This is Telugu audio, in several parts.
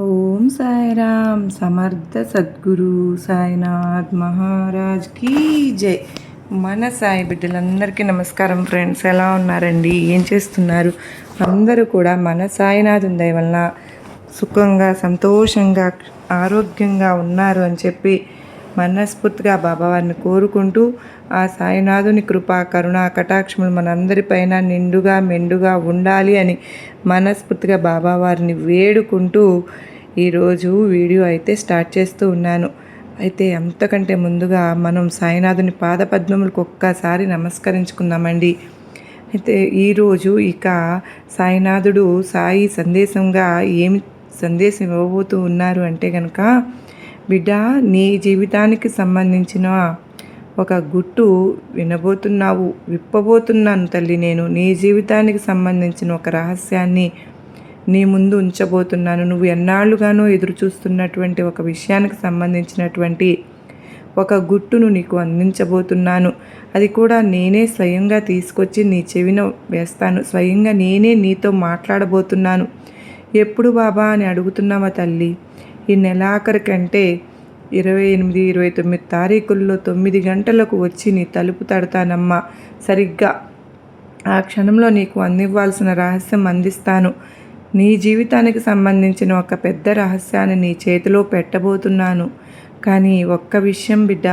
ఓం సాయిరామ్ సమర్థ సద్గురు సాయినాథ్ మహారాజ్ కీ జై. మన సాయి బిడ్డలందరికీ నమస్కారం ఫ్రెండ్స్ ఎలా ఉన్నారండి? ఏం చేస్తున్నారు? అందరూ కూడా మన సాయినాథ్ దయ వలన సుఖంగా సంతోషంగా ఆరోగ్యంగా ఉన్నారు అని చెప్పి మనస్ఫూర్తిగా బాబావారిని కోరుకుంటూ ఆ సాయినాథుని కృప కరుణ కటాక్షములు మనందరిపైన నిండుగా మెండుగా ఉండాలి అని మనస్ఫూర్తిగా బాబావారిని వేడుకుంటూ ఈరోజు వీడియో అయితే స్టార్ట్ చేస్తూ ఉన్నాను. అయితే అంతకంటే ముందుగా మనం సాయినాథుని పాదపద్మములకు ఒక్కసారి నమస్కరించుకుందామండి. అయితే ఈరోజు ఇక సాయినాథుడు సాయి సందేశంగా ఏమి సందేశం ఇవ్వబోతూ ఉన్నారు అంటే కనుక బిడ్డ నీ జీవితానికి సంబంధించిన ఒక గుట్టు వినబోతున్నావు విప్పబోతున్నాను తల్లి నేను. నీ జీవితానికి సంబంధించిన ఒక రహస్యాన్ని నీ ముందు ఉంచబోతున్నాను. నువ్వు ఎన్నాళ్ళుగానో ఎదురు చూస్తున్నటువంటి ఒక విషయానికి సంబంధించినటువంటి ఒక గుట్టును నీకు అందించబోతున్నాను. అది కూడా నేనే స్వయంగా తీసుకొచ్చి నీ చెవిన వేస్తాను. స్వయంగా నేనే నీతో మాట్లాడబోతున్నాను. ఎప్పుడు బాబా అని అడుగుతున్నావా తల్లి? ఈ నెలాఖరికంటే ఇరవై ఎనిమిది ఇరవై తొమ్మిది తారీఖుల్లో తొమ్మిది గంటలకు వచ్చి నీ తలుపు తడతానమ్మా. సరిగ్గా. ఆ క్షణంలో నీకు అందివ్వాల్సిన రహస్యం అందిస్తాను. నీ జీవితానికి సంబంధించిన ఒక పెద్ద రహస్యాన్ని నీ చేతిలో పెట్టబోతున్నాను. కానీ ఒక్క విషయం బిడ్డ.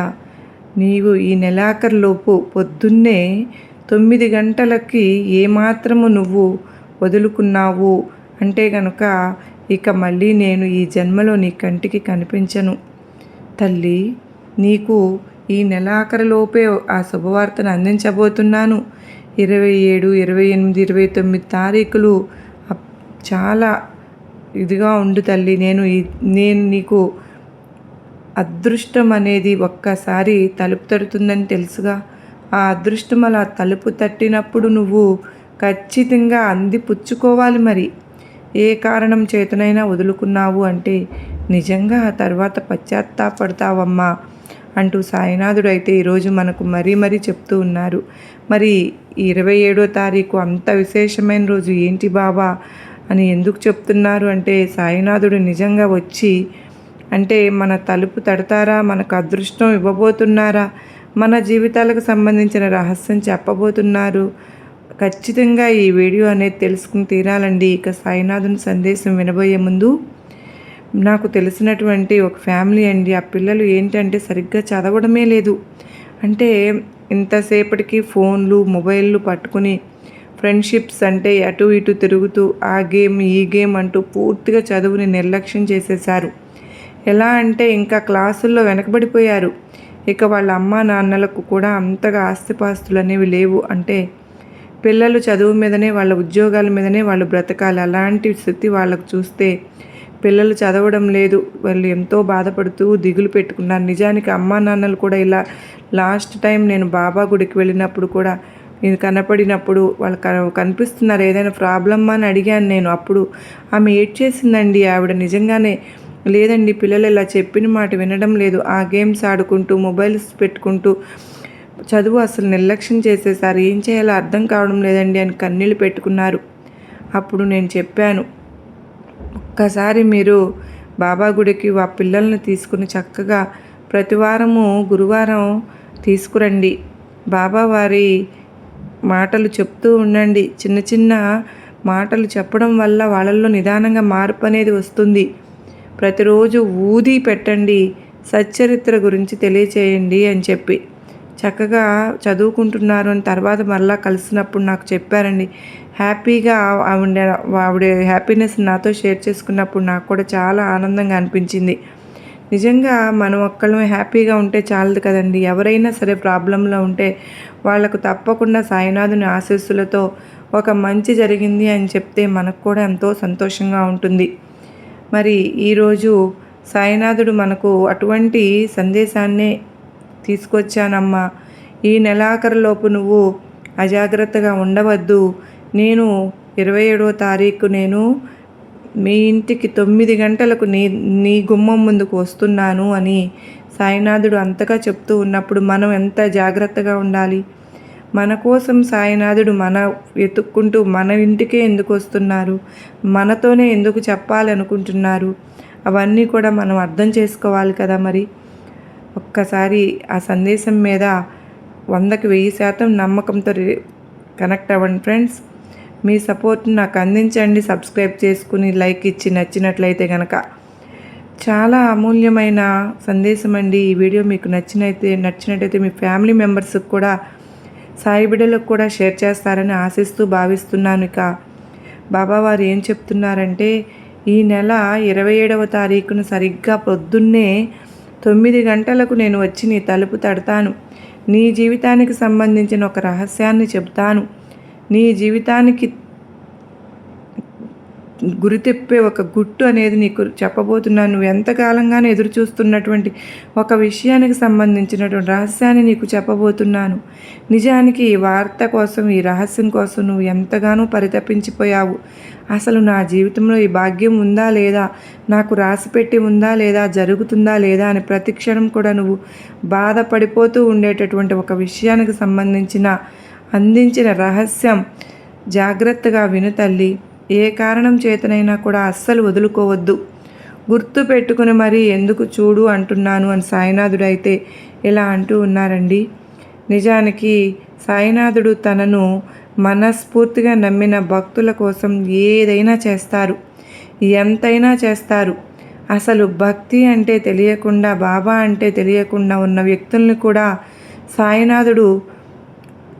నీవు ఈ నెలాఖరులోపు పొద్దున్నే తొమ్మిది గంటలకి ఏమాత్రము నువ్వు వదులుకున్నావు? అంటే గనుక ఇక మళ్ళీ నేను ఈ జన్మలో నీ కంటికి కనిపించను. తల్లి నీకు ఈ నెలాఖరులోపే ఆ శుభవార్తను అందించబోతున్నాను. ఇరవై ఏడు ఇరవై ఎనిమిది ఇరవై తొమ్మిది తారీఖులు చాలా ఇదిగా ఉండు తల్లి. నేను నేను నీకు అదృష్టం అనేది ఒక్కసారి తలుపు తడుతుందని తెలుసుగా. ఆ అదృష్టం అలా తలుపు తట్టినప్పుడు నువ్వు ఖచ్చితంగా అంది పుచ్చుకోవాలి మరి. ఏ కారణం చేతనైనా వదులుకున్నావు అంటే నిజంగా ఆ తర్వాత పశ్చాత్తాపడతావమ్మా అంటూ సాయినాథుడు అయితే ఈరోజు మనకు మరీ మరీ చెప్తూ ఉన్నారు. మరి ఇరవై ఏడో తారీఖు అంత విశేషమైన రోజు ఏంటి బాబా అని ఎందుకు చెప్తున్నారు అంటే సాయినాథుడు నిజంగా వచ్చి అంటే మన తలుపు తడతారా? మనకు అదృష్టం ఇవ్వబోతున్నారా? మన జీవితాలకు సంబంధించిన రహస్యం చెప్పబోతున్నారు. ఖచ్చితంగా ఈ వీడియో అనేది తెలుసుకుని తీరాలండి. ఇక సాయినాథుని సందేశం వినబోయే ముందు నాకు తెలిసినటువంటి ఒక ఫ్యామిలీ అండి. ఆ పిల్లలు ఏంటంటే సరిగ్గా చదవడమే లేదు. అంటే ఇంతసేపటికి ఫోన్లు మొబైల్లు పట్టుకుని ఫ్రెండ్షిప్స్ అంటే అటు ఇటు తిరుగుతూ ఆ గేమ్ ఈ గేమ్ అంటూ పూర్తిగా చదువుని నిర్లక్ష్యం చేసేశారు. ఎలా అంటే ఇంకా క్లాసుల్లో వెనకబడిపోయారు. ఇక వాళ్ళ అమ్మా నాన్నలకు కూడా అంతగా ఆస్తిపాస్తులు అనేవి లేవు. అంటే పిల్లలు చదువు మీదనే వాళ్ళ ఉద్యోగాల మీదనే వాళ్ళు బ్రతకాలి. అలాంటి స్థితి వాళ్ళకు చూస్తే పిల్లలు చదవడం లేదు. వాళ్ళు ఎంతో బాధపడుతూ దిగులు పెట్టుకున్నారు. నిజానికి అమ్మా నాన్నలు కూడా ఇలా లాస్ట్ టైం నేను బాబా గుడికి వెళ్ళినప్పుడు కూడా నేను కనపడినప్పుడు వాళ్ళు కనిపిస్తున్నారు. ఏదైనా ప్రాబ్లమ్ అని అడిగాను నేను. అప్పుడు ఆమె ఏడ్చేసిందండి. ఆవిడ నిజంగానే లేదండి పిల్లలు ఇలా చెప్పిన మాట వినడం లేదు. ఆ గేమ్స్ ఆడుకుంటూ మొబైల్స్ పెట్టుకుంటూ చదువు అసలు నిర్లక్ష్యం చేసేసారు. ఏం చేయాలో అర్థం కావడం లేదండి అని కన్నీళ్ళు పెట్టుకున్నారు. అప్పుడు నేను చెప్పాను ఒక్కసారి మీరు బాబా గుడికి ఆ పిల్లల్ని తీసుకుని చక్కగా ప్రతివారము గురువారం తీసుకురండి. బాబా వారి మాటలు చెప్తూ ఉండండి. చిన్న చిన్న మాటలు చెప్పడం వల్ల వాళ్ళల్లో నిదానంగా మార్పు అనేది వస్తుంది. ప్రతిరోజు ఊది పెట్టండి. సచ్చరిత్ర గురించి తెలియచేయండి అని చెప్పి చక్కగా చదువుకుంటున్నారు అని తర్వాత మరలా కలిసినప్పుడు నాకు చెప్పారండి. హ్యాపీగా ఆవిడ ఆవిడ హ్యాపీనెస్ నాతో షేర్ చేసుకున్నప్పుడు నాకు కూడా చాలా ఆనందంగా అనిపించింది. నిజంగా మనం ఒక్కళ్ళమే హ్యాపీగా ఉంటే చాలదు కదండి. ఎవరైనా సరే ప్రాబ్లంలో ఉంటే వాళ్ళకు తప్పకుండా సాయినాథుని ఆశీస్సులతో ఒక మంచి జరిగింది అని చెప్తే మనకు కూడా ఎంతో సంతోషంగా ఉంటుంది. మరి ఈరోజు సాయినాథుడు మనకు అటువంటి సందేశాన్నే తీసుకొచ్చానమ్మా. ఈ నెలాఖరులోపు నువ్వు అజాగ్రత్తగా ఉండవద్దు. నేను ఇరవై ఏడవ తారీఖు నేను మీ ఇంటికి తొమ్మిది గంటలకు నీ నీ గుమ్మం ముందుకు వస్తున్నాను అని సాయినాథుడు అంతగా చెప్తూ ఉన్నప్పుడు మనం ఎంత జాగ్రత్తగా ఉండాలి? మన కోసం సాయినాథుడు మన వెతుక్కుంటూ మన ఇంటికే ఎందుకు వస్తున్నారు? మనతోనే ఎందుకు చెప్పాలనుకుంటున్నారు? అవన్నీ కూడా మనం అర్థం చేసుకోవాలి కదా మరి. ఒక్కసారి ఆ సందేశం మీద వందకి వెయ్యి శాతం నమ్మకంతో కనెక్ట్ అవ్వండి ఫ్రెండ్స్. మీ సపోర్ట్ నాకు అందించండి. సబ్స్క్రైబ్ చేసుకుని లైక్ ఇచ్చి నచ్చినట్లయితే కనుక చాలా అమూల్యమైన సందేశం అండి ఈ వీడియో. మీకు నచ్చినైతే నచ్చినట్టయితే మీ ఫ్యామిలీ మెంబర్స్కి కూడా సాయి బిడ్డలకు కూడా షేర్ చేస్తారని ఆశిస్తూ భావిస్తున్నాను ఇక. బాబావారు ఏం చెప్తున్నారంటే ఈ నెల ఇరవై ఏడవ తారీఖున సరిగ్గా పొద్దున్నే తొమ్మిది గంటలకు నేను వచ్చి నీ తలుపు తడతాను. నీ జీవితానికి సంబంధించిన ఒక రహస్యాన్ని చెప్తాను నీ జీవితానికి గురితెప్పే ఒక గుట్టు అనేది నీకు చెప్పబోతున్నాను. నువ్వు ఎంతకాలంగానే ఎదురు చూస్తున్నటువంటి ఒక విషయానికి సంబంధించినటువంటి రహస్యాన్ని నీకు చెప్పబోతున్నాను. నిజానికి ఈ వార్త కోసం ఈ రహస్యం కోసం నువ్వు ఎంతగానో పరితపించిపోయావు. అసలు నా జీవితంలో ఈ భాగ్యం ఉందా లేదా? నాకు రాసిపెట్టి ఉందా లేదా? జరుగుతుందా లేదా? అని ప్రతిక్షణం కూడా నువ్వు బాధపడిపోతూ ఉండేటటువంటి ఒక విషయానికి సంబంధించిన అందించిన రహస్యం జాగ్రత్తగా విను తల్లి. ఏ కారణం చేతనైనా కూడా అస్సలు వదులుకోవద్దు. గుర్తు పెట్టుకుని మరీ ఎందుకు చూడు అంటున్నాను అని సాయినాథుడు అయితే ఇలా అంటూ ఉన్నారండి? నిజానికి సాయినాథుడు తనను మనస్ఫూర్తిగా నమ్మిన భక్తుల కోసం ఏదైనా చేస్తారు. ఎంతైనా చేస్తారు. అసలు భక్తి అంటే తెలియకుండా బాబా అంటే తెలియకుండా ఉన్న వ్యక్తుల్ని కూడా సాయినాథుడు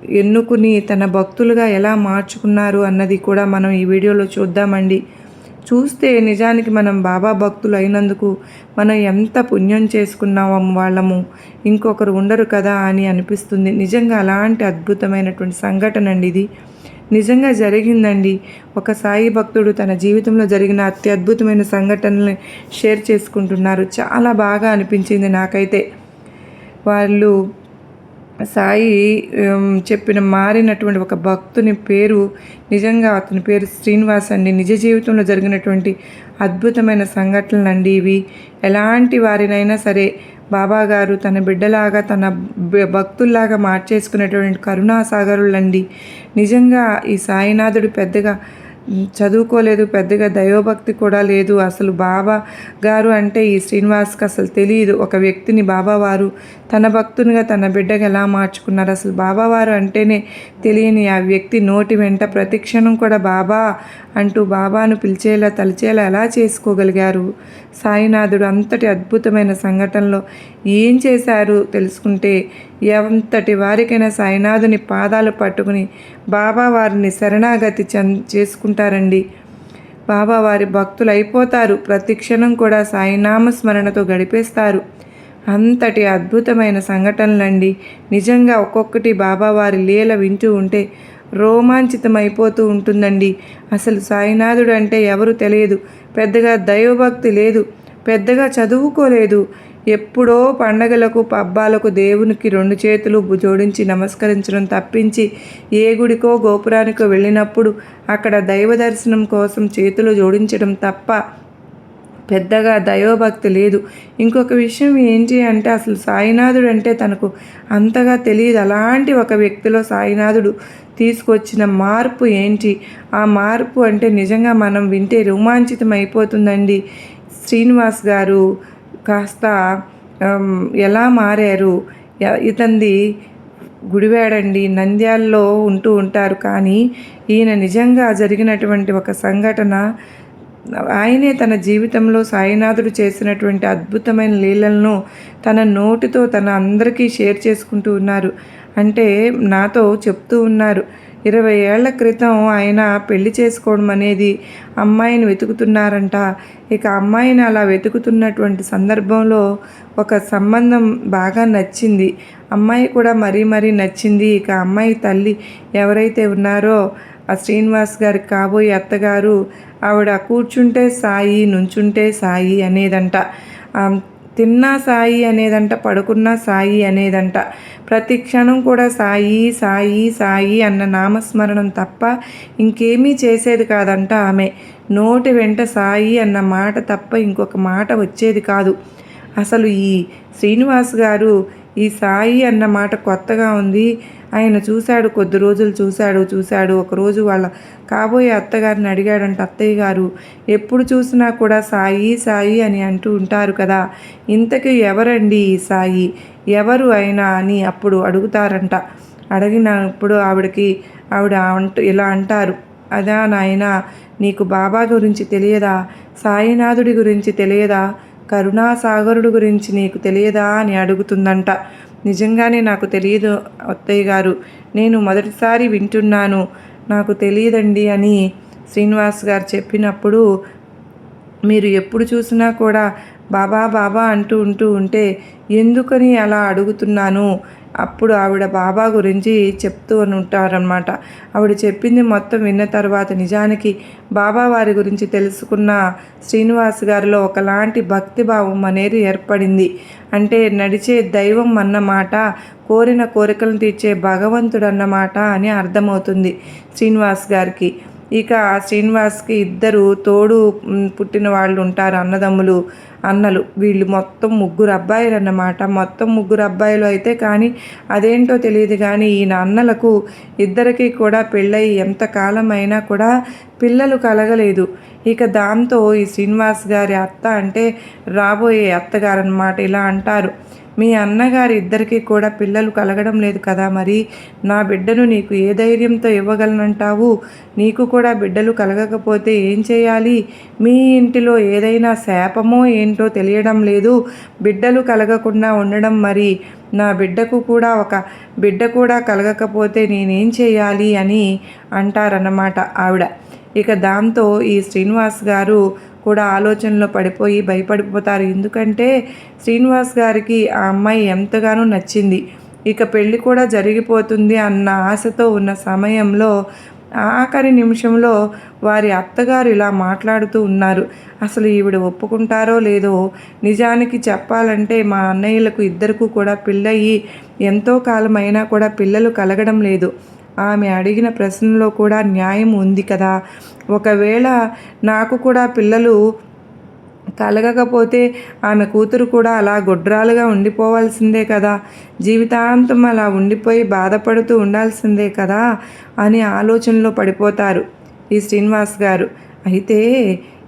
ఎన్నుకుని తన భక్తులుగా ఎలా మార్చుకున్నారు అన్నది కూడా మనం ఈ వీడియోలో చూద్దామండి. చూస్తే నిజానికి మనం బాబా భక్తులు అయినందుకు మనం ఎంత పుణ్యం చేసుకున్నాం వాళ్ళము. ఇంకొకరు ఉండరు కదా అని అనిపిస్తుంది. నిజంగా అలాంటి అద్భుతమైనటువంటి సంఘటన అండి ఇది. నిజంగా జరిగిందండి. ఒక సాయి భక్తుడు తన జీవితంలో జరిగిన అత్యద్భుతమైన సంఘటనల్ని షేర్ చేసుకుంటున్నారు. చాలా బాగా అనిపించింది నాకైతే. వాళ్ళు సాయి చెప్పిన మారినటువంటి ఒక భక్తుని పేరు నిజంగా అతని పేరు శ్రీనివాస్ అండి. నిజ జీవితంలో జరిగినటువంటి అద్భుతమైన సంఘటనలు అండి ఇవి. ఎలాంటి వారినైనా సరే బాబా గారు తన బిడ్డలాగా తన భక్తుల్లాగా మార్చేసుకునేటువంటి కరుణాసాగరులండి. నిజంగా ఈ సాయినాథుడు పెద్దగా చదువుకోలేదు పెద్దగా దైవభక్తి కూడా లేదు. అసలు బాబా గారు అంటే ఈ శ్రీనివాస్కి అసలు తెలియదు. ఒక వ్యక్తిని బాబావారు తన భక్తునిగా తన బిడ్డగా ఎలా మార్చుకున్నారు? అసలు బాబావారు అంటేనే తెలియని ఆ వ్యక్తి నోటి వెంట ప్రతిక్షణం కూడా బాబా అంటూ బాబాను పిలిచేలా తలిచేలా ఎలా చేసుకోగలిగారు? సాయినాథుడు అంతటి అద్భుతమైన సంఘటనలో ఏం చేశారు తెలుసుకుంటే ఎంతటి వారికైనా సాయినాథుని పాదాలు పట్టుకుని బాబా వారిని శరణాగతి చేసుకుంటారండి. బాబా వారి భక్తులు అయిపోతారు. ప్రతి క్షణం కూడా సాయినామ స్మరణతో గడిపేస్తారు. అంతటి అద్భుతమైన సంఘటనలండి. నిజంగా ఒక్కొక్కటి బాబావారి లీల వింటూ ఉంటే రోమాంచితమైపోతూ ఉంటుందండి. అసలు సాయినాథుడు అంటే ఎవరు తెలియదు. పెద్దగా దైవభక్తి లేదు. పెద్దగా చదువుకోలేదు. ఎప్పుడో పండగలకు పబ్బాలకు దేవునికి రెండు చేతులు జోడించి నమస్కరించడం తప్పించి ఏ గుడికో గోపురానికో వెళ్ళినప్పుడు అక్కడ దైవ దర్శనం కోసం చేతులు జోడించడం తప్ప పెద్దగా దైవభక్తి లేదు. ఇంకొక విషయం ఏంటి అంటే అసలు సాయినాథుడు అంటే తనకు అంతగా తెలియదు. అలాంటి ఒక వ్యక్తిలో సాయినాథుడు తీసుకొచ్చిన మార్పు ఏంటి? ఆ మార్పు అంటే నిజంగా మనం వింటే రోమాంచితం అయిపోతుందండి. శ్రీనివాస్ గారు కాస్త ఎలా మారారు? ఇతంది గుడివాడండి నంద్యాల్లో ఉంటూ ఉంటారు. కానీ ఈయన నిజంగా జరిగినటువంటి ఒక సంఘటన ఆయనే తన జీవితంలో సాయినాథుడు చేసినటువంటి అద్భుతమైన లీలలను తన నోటితో తన అందరికీ షేర్ చేసుకుంటూ ఉన్నారు. అంటే నాతో చెప్తూ ఉన్నారు. ఇరవై ఏళ్ళ క్రితం ఆయన పెళ్ళి చేసుకోవడం అనేది అమ్మాయిని వెతుకుతున్నారంట. ఇక అమ్మాయిని అలా వెతుకుతున్నటువంటి సందర్భంలో ఒక సంబంధం బాగా నచ్చింది. అమ్మాయి కూడా మరీ మరీ నచ్చింది. ఇక అమ్మాయి తల్లి ఎవరైతే ఉన్నారో ఆ శ్రీనివాస్ గారికి కాబోయే అత్తగారు ఆవిడ కూర్చుంటే సాయి నుంచుంటే సాయి అనేదంట. తిన్నా సాయి అనేదంట పడుకున్నా సాయి అనేదంట. ప్రతి క్షణం కూడా సాయి సాయి సాయి అన్న నామస్మరణం తప్ప ఇంకేమీ చేసేది కాదంట ఆమె. నోటి వెంట సాయి అన్న మాట తప్ప ఇంకొక మాట వచ్చేది కాదు. అసలు ఈ శ్రీనివాస్ గారు ఈ సాయి అన్న మాట కొత్తగా ఉంది. ఆయన చూశాడు కొద్ది రోజులు చూశాడు చూశాడు. ఒకరోజు వాళ్ళ కాబోయే అత్తగారిని అడిగాడంట అత్తయ్య గారు ఎప్పుడు చూసినా కూడా సాయి సాయి అని అంటూ ఉంటారు కదా. ఇంతకీ ఎవరండి ఈ సాయి? ఎవరు అయినా అని అప్పుడు అడుగుతారంట. అడిగినప్పుడు ఆవిడకి ఆవిడ అంటూ ఇలా అంటారు. అదా నాయన నీకు బాబా గురించి తెలియదా? సాయినాథుడి గురించి తెలియదా? కరుణాసాగరుడు గురించి నీకు తెలియదా అని అడుగుతుందంట. నిజంగానే నాకు తెలియదు అత్తయ్య గారు. నేను మొదటిసారి వింటున్నాను. నాకు తెలియదండి అని శ్రీనివాస్ గారు చెప్పినప్పుడు మీరు ఎప్పుడు చూసినా కూడా బాబా బాబా అంటూ ఉంటూ ఉంటే ఎందుకని అలా అడుగుతున్నాను? అప్పుడు ఆవిడ బాబా గురించి చెప్తూ ఉంటారనమాట ఆవిడ చెప్పింది మొత్తం విన్న తర్వాత నిజానికి బాబా వారి గురించి తెలుసుకున్న శ్రీనివాస్ గారిలో ఒకలాంటి భక్తిభావం అనేది ఏర్పడింది. అంటే నడిచే దైవం అన్నమాట కోరిన కోరికలను తీర్చే భగవంతుడు అన్నమాట అని అర్థమవుతుంది శ్రీనివాస్ గారికి. ఇక శ్రీనివాస్కి ఇద్దరు తోడు పుట్టిన వాళ్ళు ఉంటారు అన్నదమ్ములు. అన్నలు. వీళ్ళు మొత్తం ముగ్గురు అబ్బాయిలు అన్నమాట మొత్తం ముగ్గురు అబ్బాయిలు అయితే కానీ అదేంటో తెలియదు కానీ ఈయన అన్నలకు ఇద్దరికి కూడా పెళ్ళై ఎంతకాలమైనా అయినా కూడా పిల్లలు కలగలేదు. ఇక దాంతో ఈ శ్రీనివాస్ గారి అత్త అంటే రాబోయే అత్తగారనమాట ఇలా అంటారు. మీ అన్నగారి ఇద్దరికీ కూడా పిల్లలు కలగడం లేదు కదా మరి? నా బిడ్డను నీకు ఏ ధైర్యంతో ఇవ్వగలనంటావు? నీకు కూడా బిడ్డలు కలగకపోతే ఏం చేయాలి? మీ ఇంటిలో ఏదైనా శాపమో ఏంటో తెలియడం లేదు. బిడ్డలు కలగకుండా ఉండడం మరి. నా బిడ్డకు కూడా ఒక బిడ్డ కూడా కలగకపోతే నేనేం చేయాలి అని అంటారన్నమాట ఆవిడ. ఇక దాంతో ఈ శ్రీనివాస్ గారు కూడా ఆలోచనలో పడిపోయి భయపడిపోతారు. ఎందుకంటే శ్రీనివాస్ గారికి ఆ అమ్మాయి ఎంతగానో నచ్చింది. ఇక పెళ్ళి కూడా జరిగిపోతుంది అన్న ఆశతో ఉన్న సమయంలో ఆఖరి నిమిషంలో వారి అత్తగారు ఇలా మాట్లాడుతూ ఉన్నారు. అసలు ఈవిడ ఒప్పుకుంటారో లేదో నిజానికి చెప్పాలంటే మా అన్నయ్యలకు ఇద్దరికూ కూడా పెళ్ళయి ఎంతో కాలమైనా కూడా పిల్లలు కలగడం లేదు. ఆమె అడిగిన ప్రశ్నలో కూడా న్యాయం ఉంది కదా. ఒకవేళ నాకు కూడా పిల్లలు కలగకపోతే ఆమె కూతురు కూడా అలా గొడ్రాలుగా ఉండిపోవాల్సిందే కదా. జీవితాంతం అలా ఉండిపోయి బాధపడుతూ ఉండాల్సిందే కదా అని ఆలోచనలో పడిపోతారు ఈ శ్రీనివాస్ గారు. అయితే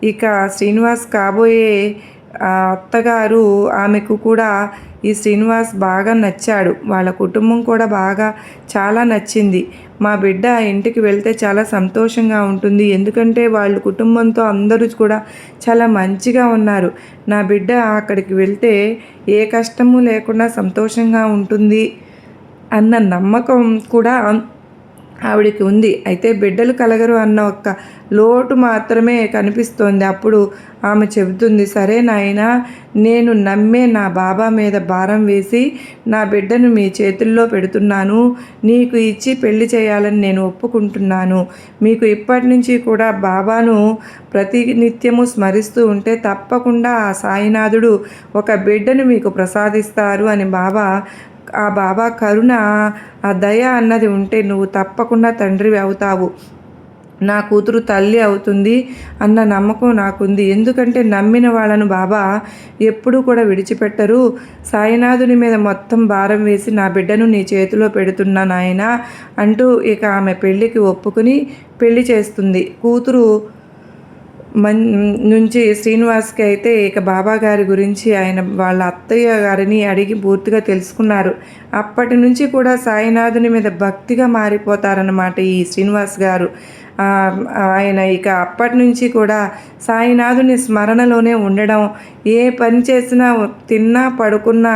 ఇక శ్రీనివాస్ కాబోయే అత్తగారు ఆమెకు కూడా ఈ శ్రీనివాస్ బాగా నచ్చాడు. వాళ్ళ కుటుంబం కూడా బాగా చాలా నచ్చింది. మా బిడ్డ ఇంటికి వెళ్తే చాలా సంతోషంగా ఉంటుంది. ఎందుకంటే వాళ్ళ కుటుంబంతో అందరూ కూడా చాలా మంచిగా ఉన్నారు. నా బిడ్డ అక్కడికి వెళ్తే ఏ కష్టము లేకుండా సంతోషంగా ఉంటుంది అన్న నమ్మకం కూడా ఆవిడికి ఉంది. అయితే బిడ్డలు కలగరు అన్న ఒక్క లోటు మాత్రమే కనిపిస్తోంది. అప్పుడు ఆమె చెబుతుంది సరే నాయన నేను నమ్మే నా బాబా మీద భారం వేసి నా బిడ్డను మీ చేతుల్లో పెడుతున్నాను. నీకు ఇచ్చి పెళ్ళి చేయాలని నేను ఒప్పుకుంటున్నాను. మీకు ఇప్పటి నుంచి కూడా బాబాను ప్రతినిత్యము స్మరిస్తూ ఉంటే తప్పకుండా ఆ సాయినాథుడు ఒక బిడ్డను మీకు ప్రసాదిస్తారు అని బాబా ఆ బాబా కరుణ ఆ దయ అన్నది ఉంటే నువ్వు తప్పకుండా తండ్రివి అవుతావు. నా కూతురు తల్లి అవుతుంది అన్న నమ్మకం నాకుంది. ఎందుకంటే నమ్మిన వాళ్ళను బాబా ఎప్పుడూ కూడా విడిచిపెట్టరు. సాయినాథుని మీద మొత్తం భారం వేసి నా బిడ్డను నీ చేతిలో పెడుతున్నా నాయన అంటూ ఇక ఆమె పెళ్ళికి ఒప్పుకుని పెళ్ళి చేస్తుంది. కూతురు మన్ నుంచి శ్రీనివాస్కి అయితే ఇక బాబా గారి గురించి ఆయన వాళ్ళ అత్తయ్య గారిని అడిగి పూర్తిగా తెలుసుకున్నారు. అప్పటి నుంచి కూడా సాయినాథుని మీద భక్తిగా మారిపోతారన్నమాట ఈ శ్రీనివాస్ గారు. ఆయన ఇక అప్పటి నుంచి కూడా సాయినాథుని స్మరణలోనే ఉండడం ఏ పని చేసినా తిన్నా పడుకున్నా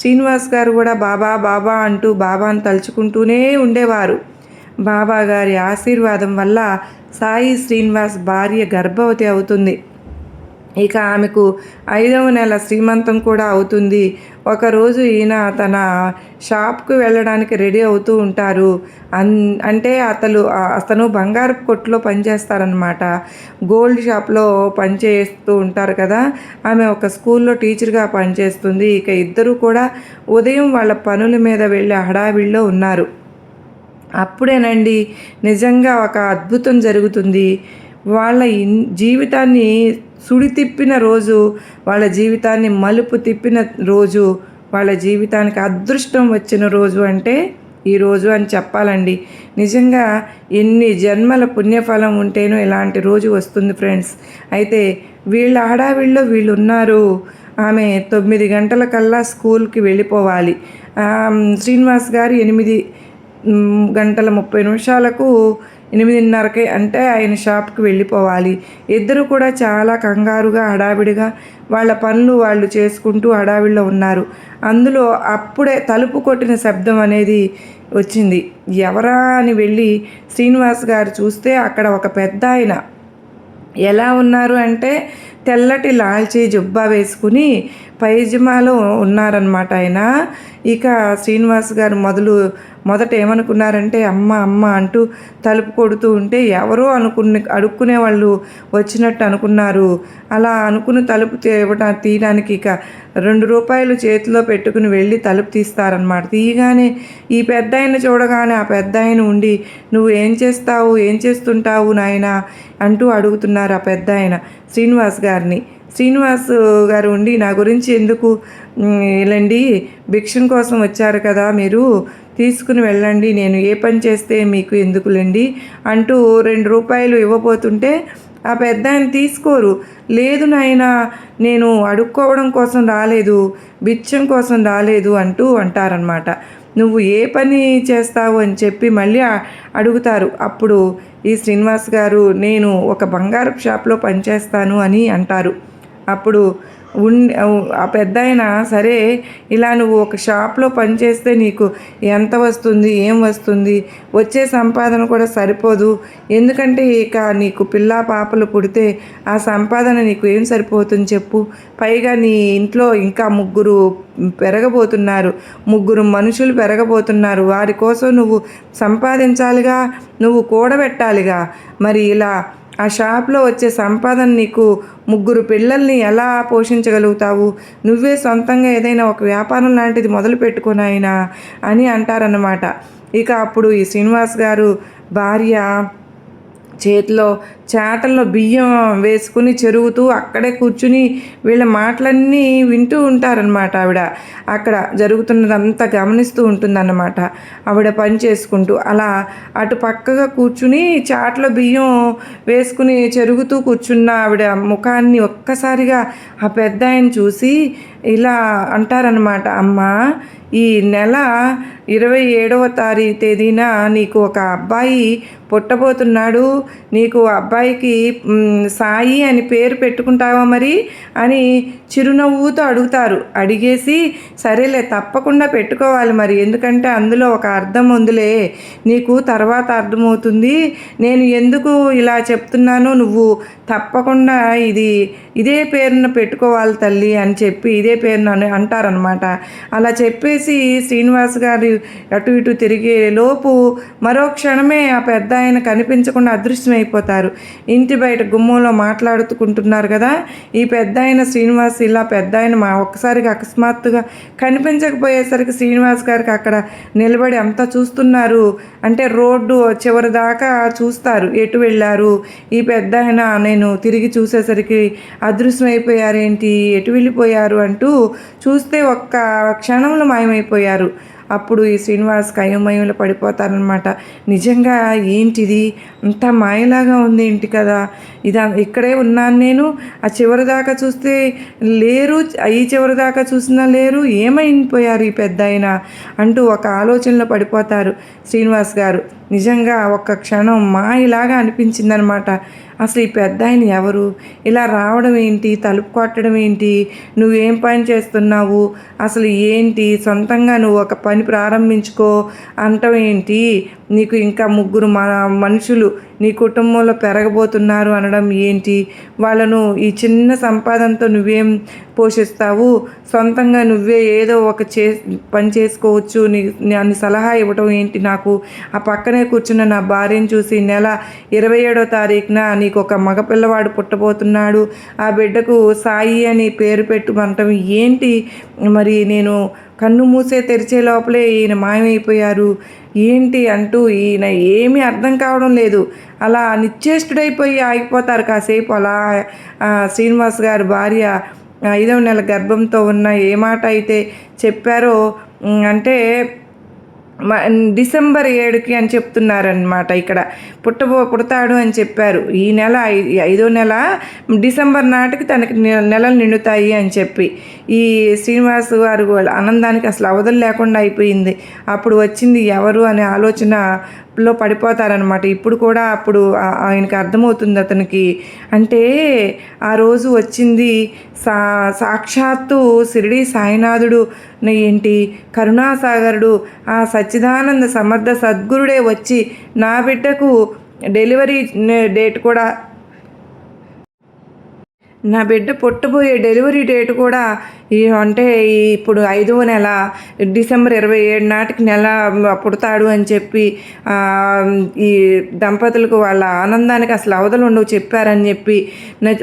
శ్రీనివాస్ గారు కూడా బాబా బాబా అంటూ బాబాను తలుచుకుంటూనే ఉండేవారు. బాబా గారి ఆశీర్వాదం వల్ల సాయి శ్రీనివాస్ భార్య గర్భవతి అవుతుంది. ఇక ఆమెకు ఐదవ నెల శ్రీమంతం కూడా అవుతుంది. ఒకరోజు ఈయన తన షాప్కు వెళ్ళడానికి రెడీ అవుతూ ఉంటారు. అన్ అంటే అతను అతను బంగారపు కొట్టులో పనిచేస్తారనమాట గోల్డ్ షాప్లో పనిచేస్తూ ఉంటారు కదా. ఆమె ఒక స్కూల్లో టీచర్గా పనిచేస్తుంది. ఇక ఇద్దరు కూడా ఉదయం వాళ్ళ పనుల మీద వెళ్ళే హడావిడిలో ఉన్నారు. అప్పుడేనండి. నిజంగా ఒక అద్భుతం జరుగుతుంది. వాళ్ళ జీవితాన్ని సుడి తిప్పిన రోజు వాళ్ళ జీవితాన్ని మలుపు తిప్పిన రోజు వాళ్ళ జీవితానికి అదృష్టం వచ్చిన రోజు అంటే ఈ రోజు అని చెప్పాలండి. నిజంగా ఎన్ని జన్మల పుణ్యఫలం ఉంటేనో ఇలాంటి రోజు వస్తుంది ఫ్రెండ్స్. అయితే వీళ్ళ హడావిడిలో వీళ్ళు ఉన్నారు. ఆమె తొమ్మిది గంటల కల్లా స్కూల్కి వెళ్ళిపోవాలి. శ్రీనివాస్ గారు ఎనిమిది గంటల ముప్పై నిమిషాలకు ఎనిమిదిన్నరకే అంటే ఆయన షాప్కి వెళ్ళిపోవాలి. ఇద్దరు కూడా చాలా కంగారుగా హడావిడిగా వాళ్ళ పనులు వాళ్ళు చేసుకుంటూ హడావిడిలో ఉన్నారు. అందులో అప్పుడే తలుపు కొట్టిన శబ్దం అనేది వచ్చింది. ఎవరా అని వెళ్ళి శ్రీనివాస్ గారు చూస్తే అక్కడ ఒక పెద్ద ఆయన. ఎలా ఉన్నారు అంటే తెల్లటి లాల్చీ జుబ్బా వేసుకుని పైజమాలో ఉన్నారనమాట ఆయన. ఇక శ్రీనివాస్ గారు మొదలు మొదట ఏమనుకున్నారంటే అమ్మ అమ్మ అంటూ తలుపు కొడుతూ ఉంటే ఎవరో అనుకునే అడుక్కునే వాళ్ళు వచ్చినట్టు అనుకున్నారు. అలా అనుకుని తలుపు తేవట తీయడానికి ఇక రెండు రూపాయలు చేతిలో పెట్టుకుని వెళ్ళి తలుపు తీస్తారనమాట తీయగానే ఈ పెద్ద ఆయన చూడగానే ఆ పెద్ద ఆయన ఉండి నువ్వు ఏం చేస్తావు? ఏం చేస్తుంటావు నాయనా? అంటూ అడుగుతున్నారు ఆ పెద్ద ఆయన శ్రీనివాస్ గారిని. శ్రీనివాస్ గారు ఉండి నా గురించి ఎందుకు వెళ్ళండి భిక్షం కోసం వచ్చారు కదా మీరు తీసుకుని వెళ్ళండి నేను ఏ పని చేస్తే మీకు ఎందుకులేండి అంటూ రెండు రూపాయలు ఇవ్వబోతుంటే ఆ పెద్ద ఆయన తీసుకోరు. లేదు నాయన నేను అడుక్కోవడం కోసం రాలేదు బిచ్చం కోసం రాలేదు అంటూ అంటారనమాట నువ్వు ఏ పని చేస్తావు అని చెప్పి మళ్ళీ అడుగుతారు. అప్పుడు ఈ శ్రీనివాస్ గారు నేను ఒక బంగారు షాప్లో పనిచేస్తాను అని అంటారు. అప్పుడు ఉన్ ఆ పెద్ద ఆయన సరే ఇలా నువ్వు ఒక షాప్లో పనిచేస్తే నీకు ఎంత వస్తుంది ఏం వస్తుంది వచ్చే సంపాదన కూడా సరిపోదు. ఎందుకంటే ఇక నీకు పిల్ల పాపలు పుడితే ఆ సంపాదన నీకు ఏం సరిపోతుంది చెప్పు. పైగా నీ ఇంట్లో ఇంకా ముగ్గురు పెరగబోతున్నారు ముగ్గురు మనుషులు పెరగబోతున్నారు. వారి కోసం నువ్వు సంపాదించాలిగా నువ్వు కూడబెట్టాలిగా. మరి ఇలా ఆ షాప్లో వచ్చే సంపాదన నీకు ముగ్గురు పిల్లల్ని ఎలా పోషించగలుగుతావు? నువ్వే సొంతంగా ఏదైనా ఒక వ్యాపారం లాంటిది మొదలు పెట్టుకున్నాయినా అని అంటారన్నమాట. ఇక అప్పుడు ఈ శ్రీనివాస్ గారు భార్య చేతిలో చాటల్లో బియ్యం వేసుకుని చెరుగుతూ అక్కడే కూర్చుని వీళ్ళ మాటలన్నీ వింటూ ఉంటారనమాట ఆవిడ. అక్కడ జరుగుతున్నదంతా గమనిస్తూ ఉంటుందన్నమాట. ఆవిడ పని చేసుకుంటూ అలా అటు పక్కగా కూర్చుని చాటలో బియ్యం వేసుకుని చెరుగుతూ కూర్చున్న ఆవిడ ముఖాన్ని ఒక్కసారిగా ఆ పెద్ద ఆయన చూసి ఇలా అంటారనమాట అమ్మా ఈ నెల ఇరవై ఏడవ తారీఖు తేదీన నీకు ఒక అబ్బాయి పుట్టబోతున్నాడు. నీకు అబ్బాయి అబ్బాయికి సాయి అని పేరు పెట్టుకుంటావా మరి? అని చిరునవ్వుతో అడుగుతారు. అడిగేసి సరేలే తప్పకుండా పెట్టుకోవాలి మరి. ఎందుకంటే అందులో ఒక అర్థం ఉందిలే. నీకు తర్వాత అర్థమవుతుంది. నేను ఎందుకు ఇలా చెప్తున్నానో నువ్వు తప్పకుండా ఇది ఇదే పేరున పెట్టుకోవాలి తల్లి అని చెప్పి ఇదే పేరున అని అంటారనమాట అలా చెప్పేసి శ్రీనివాస్ గారు అటు ఇటు తిరిగే లోపు మరో క్షణమే ఆ పెద్ద ఆయన కనిపించకుండా అదృశ్యమైపోతారు. ఇంటి బయట గుమ్మంలో మాట్లాడుకుంటున్నారు కదా. ఈ పెద్ద ఆయన శ్రీనివాస్ ఇలా పెద్ద ఆయన మా ఒక్కసారిగా అకస్మాత్తుగా కనిపించకపోయేసరికి శ్రీనివాస్ గారికి అక్కడ నిలబడి అంతా చూస్తున్నారు. అంటే రోడ్డు చివరి దాకా చూస్తారు ఎటు వెళ్ళారు. ఈ పెద్ద ఆయన నేను తిరిగి చూసేసరికి అదృశ్యమైపోయారేంటి? ఎటు వెళ్ళిపోయారు అంటూ చూస్తే ఒక్క క్షణంలో మాయమైపోయారు. అప్పుడు ఈ శ్రీనివాస్ కయ్యమయంలో పడిపోతారనమాట నిజంగా ఏంటిది? అంత మాయలాగా ఉంది ఏంటి కదా? ఇదా ఇక్కడే ఉన్నాను నేను. ఆ చివరి దాకా చూస్తే లేరు ఈ చివరి దాకా చూసినా లేరు. ఏమైపోయారు ఈ పెద్ద అయినా అంటూ ఒక ఆలోచనలో పడిపోతారు శ్రీనివాస్ గారు. నిజంగా ఒక్క క్షణం మాయలాగా అనిపించిందనమాట. అసలు ఈ పెద్ద ఆయన ఎవరు? ఇలా రావడం ఏంటి? తలుపు కొట్టడం ఏంటి? నువ్వేం పని చేస్తున్నావు? అసలు ఏంటి? సొంతంగా నువ్వు ఒక పని ప్రారంభించుకో. అంటం ఏంటి నీకు ఇంకా ముగ్గురు మ మనుషులు నీ కుటుంబంలో పెరగబోతున్నారు అనడం ఏంటి? వాళ్ళను ఈ చిన్న సంపాదనతో నువ్వేం పోషిస్తావు? సొంతంగా నువ్వే ఏదో ఒక చే పని చేసుకోవచ్చు. నీ అన్ని సలహా ఇవ్వటం ఏంటి నాకు? ఆ పక్కనే కూర్చున్న నా భార్యను చూసి నెల ఇరవై ఏడో తారీఖున నీకు ఒక మగపిల్లవాడు పుట్టబోతున్నాడు. ఆ బిడ్డకు సాయి అని పేరు పెట్టుమంటాం ఏంటి? మరి నేను కన్ను మూసే తెరిచే లోపలే ఈయన మాయమైపోయారు. ఏంటి అంటూ ఈయన ఏమీ అర్థం కావడం లేదు. అలా నిశ్చేష్టుడైపోయి ఆగిపోతారు కాసేపు. అలా శ్రీనివాస్ గారి భార్య ఐదవ నెల గర్భంతో ఉన్న ఏ మాట అయితే చెప్పారో అంటే డిసెంబర్ ఏడుకి అని చెప్తున్నారనమాట ఇక్కడ. పుట్టబో పుడతాడు అని చెప్పారు. ఈ నెల ఐ- ఐదో నెల డిసెంబర్ నాటికి తనకి నెలలు నిండుతాయి అని చెప్పి. ఈ శ్రీనివాస్ గారు వాళ్ళ ఆనందానికి అసలు అవధులు లేకుండా అయిపోయింది. అప్పుడు వచ్చింది ఎవరు అనే ఆలోచన లో పడిపోతారనమాట ఇప్పుడు కూడా అప్పుడు ఆయనకి అర్థమవుతుంది అతనికి. అంటే ఆ రోజు వచ్చింది సా సాక్షాత్తు సిరిడి సాయినాథుడు. ఏంటి? కరుణాసాగరుడు. ఆ సచ్చిదానంద సమర్థ సద్గురుడే వచ్చి నా బిడ్డకు డెలివరీ డేట్ కూడా నా బిడ్డ పుట్టబోయే డెలివరీ డేట్ కూడా ఈ అంటే ఇప్పుడు ఐదవ నెల డిసెంబర్ ఇరవై ఏడు నాటికి నెల పుడతాడు అని చెప్పి ఈ దంపతులకు వాళ్ళ ఆనందానికి అసలు అవధలు ఉండవు చెప్పారని చెప్పి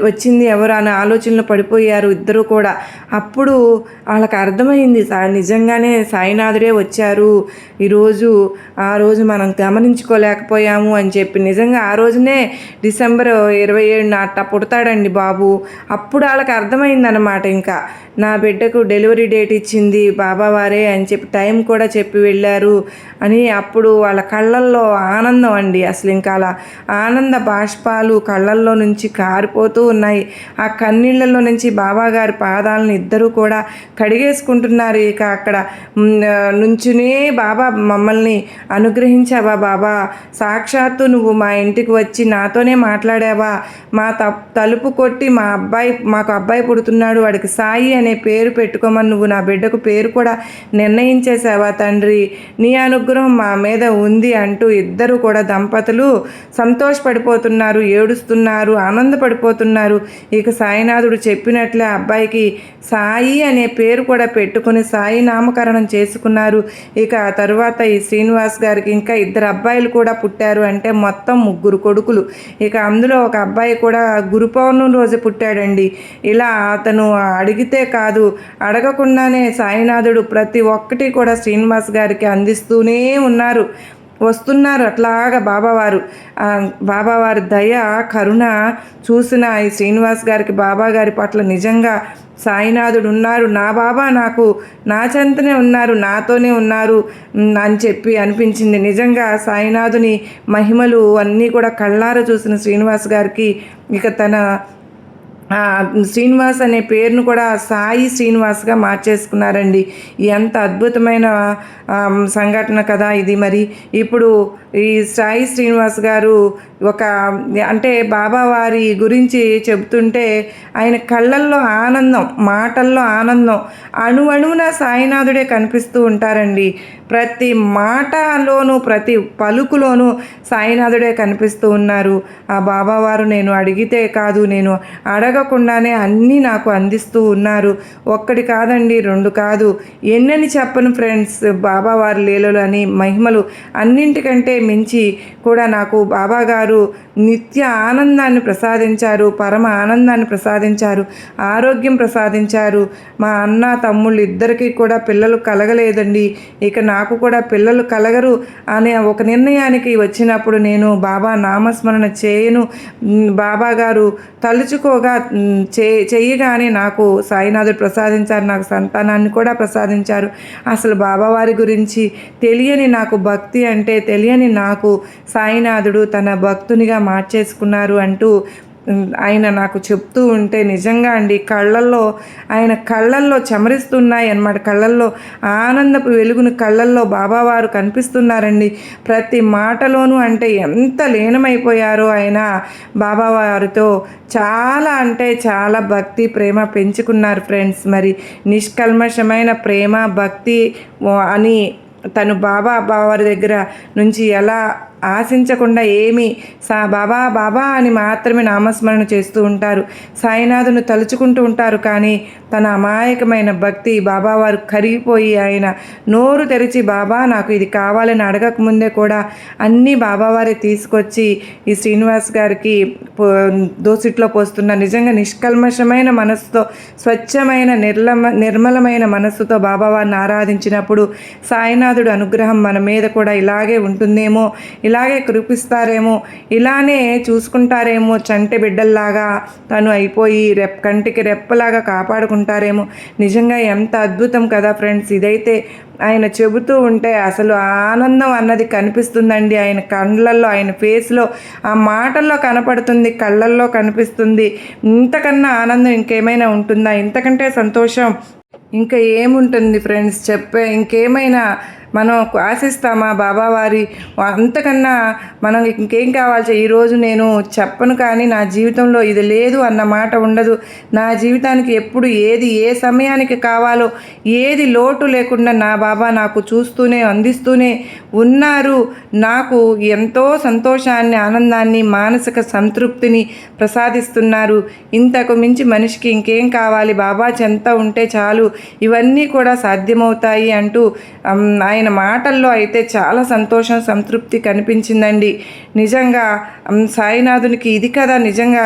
వచ్చింది ఎవరు అనే ఆలోచనలో పడిపోయారు ఇద్దరు కూడా. అప్పుడు వాళ్ళకి అర్థమైంది నిజంగానే సాయినాథుడే వచ్చారు. ఈరోజు ఆ రోజు మనం గమనించుకోలేకపోయాము అని చెప్పి నిజంగా ఆ రోజునే డిసెంబర్ ఇరవై ఏడు నాట పుడతాడండి బాబు. అప్పుడు వాళ్ళకి అర్థమైందనమాట ఇంకా. నా బిడ్డకు డెలివరీ డేట్ ఇచ్చింది బాబావారే అని చెప్పి టైం కూడా చెప్పి వెళ్ళారు అని అప్పుడు వాళ్ళ కళ్ళల్లో ఆనందం అండి అసలు ఇంకా అలా ఆనంద బాష్పాలు కళ్ళల్లో నుంచి కారిపోతూ ఉన్నాయి. ఆ కన్నీళ్ళలో నుంచి బాబా గారి పాదాలను ఇద్దరూ కూడా కడిగేసుకుంటున్నారు. ఇక అక్కడ నుంచునే బాబా మమ్మల్ని అనుగ్రహించావా బాబా? సాక్షాత్తు నువ్వు మా ఇంటికి వచ్చి నాతోనే మాట్లాడావా? మా త తలుపు కొట్టి మా అబ్బాయి మాకు అబ్బాయి పుడుతున్నాడు వాడికి సాయి అనే పేరు పెట్టుకోమని నువ్వు నా బిడ్డకు పేరు కూడా నిర్ణయించేసావా తండ్రి? నీ అనుగ్రహం మా మీద ఉంది అంటూ ఇద్దరు కూడా దంపతులు సంతోషపడిపోతున్నారు ఏడుస్తున్నారు ఆనందపడిపోతున్నారు. ఇక సాయినాథుడు చెప్పినట్లే ఆ అబ్బాయికి సాయి అనే పేరు కూడా పెట్టుకుని సాయి నామకరణం చేసుకున్నారు. ఇక ఆ తర్వాత ఈ శ్రీనివాస్ గారికి ఇంకా ఇద్దరు అబ్బాయిలు కూడా పుట్టారు అంటే మొత్తం ముగ్గురు కొడుకులు. ఇక అందులో ఒక అబ్బాయి కూడా గురు పౌర్ణమి రోజు పుట్టాడండి. ఇలా అతను అడిగితే కాదు అడగకుండానే సాయినాథుడు ప్రతి ఒక్కటి కూడా శ్రీనివాస్ గారికి అందిస్తూనే ఉన్నారు. వస్తున్నారు అట్లాగా బాబావారు. బాబావారి దయ కరుణ చూసిన ఈ శ్రీనివాస్ గారికి బాబా గారి పట్ల నిజంగా సాయినాథుడు ఉన్నారు. నా బాబా నాకు నా చెంతనే ఉన్నారు నాతోనే ఉన్నారు అని చెప్పి అనిపించింది. నిజంగా సాయినాథుని మహిమలు అన్నీ కూడా కళ్ళార చూసిన శ్రీనివాస్ గారికి ఇక తన శ్రీనివాస్ అనే పేరును కూడా సాయి శ్రీనివాస్గా మార్చేసుకున్నారండి. ఎంత అద్భుతమైన సంఘటన కదా ఇది. మరి ఇప్పుడు ఈ సాయి శ్రీనివాస్ గారు ఒక అంటే బాబా వారి గురించి చెబుతుంటే ఆయన కళ్ళల్లో ఆనందం మాటల్లో ఆనందం అణు అణువున సాయినాథుడే కనిపిస్తూ ఉంటారండి. ప్రతి మాటలోనూ ప్రతి పలుకులోనూ సాయినాథుడే కనిపిస్తూ ఉన్నారు. ఆ బాబావారు నేను అడిగితే కాదు నేను అడగకుండానే అన్నీ నాకు అందిస్తూ ఉన్నారు. ఒక్కటి కాదండి రెండు కాదు. ఎన్నని చెప్పను ఫ్రెండ్స్ బాబావారి లీలలు అని మహిమలు అన్నింటికంటే మించి కూడా నాకు బాబా గారు నిత్య ఆనందాన్ని ప్రసాదించారు పరమ ఆనందాన్ని ప్రసాదించారు ఆరోగ్యం ప్రసాదించారు. మా అన్న తమ్ముళ్ళు ఇద్దరికీ కూడా పిల్లలు కలగలేదండి. ఇక నాకు కూడా పిల్లలు కలగరు అనే ఒక నిర్ణయానికి వచ్చినప్పుడు నేను బాబా నామస్మరణ చేయను. బాబా గారు తలుచుకోగా ఉమ్, చే చెయ్యగానే నాకు సాయినాథుడు ప్రసాదించారు నాకు సంతానాన్ని కూడా ప్రసాదించారు. అసలు బాబావారి గురించి తెలియని నాకు భక్తి అంటే తెలియని నాకు సాయినాథుడు తన భక్తునిగా మార్చేసుకున్నారు అంటూ ఆయన నాకు చెప్తూ ఉంటే నిజంగా అండి కళ్ళల్లో ఆయన కళ్ళల్లో చెమరిస్తున్నాయి అన్నమాట. కళ్ళల్లో ఆనందపు వెలుగును కళ్ళల్లో బాబావారు కనిపిస్తున్నారండి. ప్రతి మాటలోనూ అంటే ఎంత లీనమైపోయారో ఆయన బాబావారితో. చాలా అంటే చాలా భక్తి ప్రేమ పెంచుకున్నారు ఫ్రెండ్స్. మరి నిష్కల్మషమైన ప్రేమ భక్తి అని తను బాబా బావారి దగ్గర నుంచి ఎలా ఆశించకుండా ఏమీ సా బాబా బాబా అని మాత్రమే నామస్మరణ చేస్తూ ఉంటారు. సాయినాథును తలుచుకుంటూ ఉంటారు కానీ తన అమాయకమైన భక్తి బాబావారు కరిగిపోయి ఆయన నోరు తెరిచి బాబా నాకు ఇది కావాలని అడగకముందే కూడా అన్నీ బాబావారే తీసుకొచ్చి ఈ శ్రీనివాస్ గారికి పో దోసిట్లో పోస్తున్న నిజంగా నిష్కల్మషమైన మనస్సుతో స్వచ్ఛమైన నిర్లమ నిర్మలమైన మనస్సుతో బాబావారిని ఆరాధించినప్పుడు సాయినాథుడు అనుగ్రహం మన మీద కూడా ఇలాగే ఉంటుందేమో ఇలాగే కురిపిస్తారేమో ఇలానే చూసుకుంటారేమో చంటి బిడ్డల్లాగా. తను అయిపోయి రెప్ కంటికి రెప్పలాగా కాపాడుకుంటారేమో. నిజంగా ఎంత అద్భుతం కదా ఫ్రెండ్స్. ఇదైతే ఆయన చెబుతూ ఉంటే అసలు ఆనందం అన్నది కనిపిస్తుందండి. ఆయన కళ్ళల్లో ఆయన ఫేస్లో ఆ మాటల్లో కనపడుతుంది కళ్ళల్లో కనిపిస్తుంది. ఇంతకన్నా ఆనందం ఇంకేమైనా ఉంటుందా? ఇంతకంటే సంతోషం ఇంకా ఏముంటుంది ఫ్రెండ్స్? చెప్పే ఇంకేమైనా మనం ఆశిస్తామా బాబావారి అంతకన్నా మనం ఇంకేం కావాల్సి ఈరోజు నేను చెప్పను కానీ నా జీవితంలో ఇది లేదు అన్న మాట ఉండదు. నా జీవితానికి ఎప్పుడు ఏది ఏ సమయానికి కావాలో ఏది లోటు లేకుండా నా బాబా నాకు చూస్తూనే అందిస్తూనే ఉన్నారు. నాకు ఎంతో సంతోషాన్ని ఆనందాన్ని మానసిక సంతృప్తిని ప్రసాదిస్తున్నారు. ఇంతకు మించి మనిషికి ఇంకేం కావాలి? బాబా చెంత ఉంటే చాలు. ఇవన్నీ కూడా సాధ్యమవుతాయి అంటూ ఆయన ఆయన మాటల్లో అయితే చాలా సంతోషం సంతృప్తి కనిపించిందండి. నిజంగా సాయినాథునికి ఇది కదా నిజంగా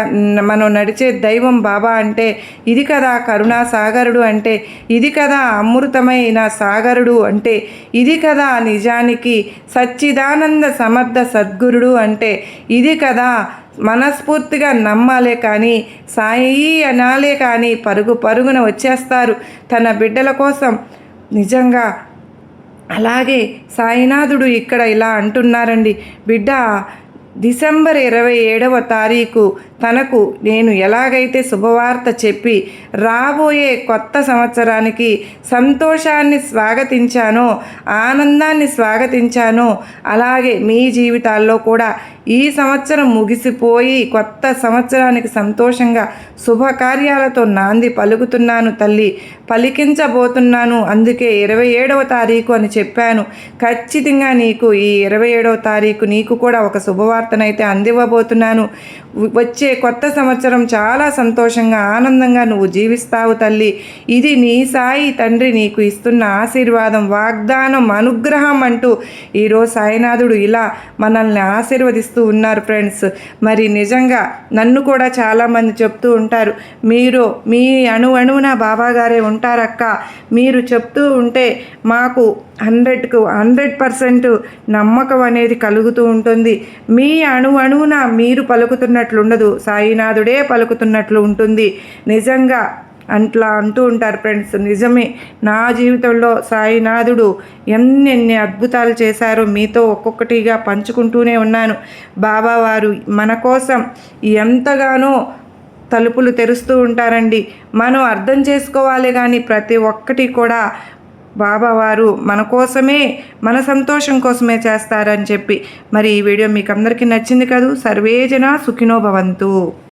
మనం నడిచే దైవం బాబా అంటే ఇది కదా కరుణా సాగరుడు అంటే ఇది కదా అమృతమైన సాగరుడు అంటే ఇది కదా నిజానికి సచ్చిదానంద సమర్థ సద్గురుడు అంటే ఇది కదా మనస్ఫూర్తిగా నమ్మాలే కానీ సాయి అనాలే కానీ పరుగు పరుగున వచ్చేస్తారు. తన బిడ్డల కోసం నిజంగా అలాగే సాయినాథుడు ఇక్కడ ఇలా అంటున్నారండి బిడ్డ డిసెంబర్ ఇరవై ఏడవ తారీఖు తనకు నేను ఎలాగైతే శుభవార్త చెప్పి రాబోయే కొత్త సంవత్సరానికి సంతోషాన్ని స్వాగతించానో ఆనందాన్ని స్వాగతించానో అలాగే మీ జీవితాల్లో కూడా ఈ సంవత్సరం ముగిసిపోయి కొత్త సంవత్సరానికి సంతోషంగా శుభకార్యాలతో నాంది పలుకుతున్నాను తల్లి. పలికించబోతున్నాను అందుకే ఇరవై ఏడవ తారీఖు అని చెప్పాను. ఖచ్చితంగా నీకు ఈ ఇరవై ఏడవ తారీఖు నీకు కూడా ఒక శుభవార్తనైతే అందివ్వబోతున్నాను. వచ్చే కొత్త సంవత్సరం చాలా సంతోషంగా ఆనందంగా నువ్వు జీవిస్తావు తల్లి. ఇది నీ సాయి తండ్రి నీకు ఇస్తున్న ఆశీర్వాదం వాగ్దానం అనుగ్రహం అంటూ ఈరోజు సాయినాథుడు ఇలా మనల్ని ఆశీర్వదిస్తూ ఉన్నారు ఫ్రెండ్స్. మరి నిజంగా నన్ను కూడా చాలామంది చెప్తూ ఉంటారు మీరు మీ అణు అణువున బాబాగారే ఉంటారక్క. మీరు చెప్తూ ఉంటే మాకు హండ్రెడ్కు హండ్రెడ్ పర్సెంట్ నమ్మకం అనేది కలుగుతూ ఉంటుంది. మీ అణు అణువున మీరు పలుకుతున్నట్లు ఉండదు సాయినాథుడే పలుకుతున్నట్లు ఉంటుంది. నిజంగా అట్లా అంటూ ఉంటారు ఫ్రెండ్స్. నిజమే నా జీవితంలో సాయినాథుడు ఎన్నెన్ని అద్భుతాలు చేశారో మీతో ఒక్కొక్కటిగా పంచుకుంటూనే ఉన్నాను. బాబావారు మన కోసం ఎంతగానో తలుపులు తెరుస్తూ ఉంటారండి. మనం అర్థం చేసుకోవాలి కానీ ప్రతి ఒక్కటి కూడా బాబావారు మన కోసమే మన సంతోషం కోసమే చేస్తారని చెప్పి. మరి ఈ వీడియో మీకు అందరికీ నచ్చింది కదూ? సర్వేజన సుఖినో భవంతు.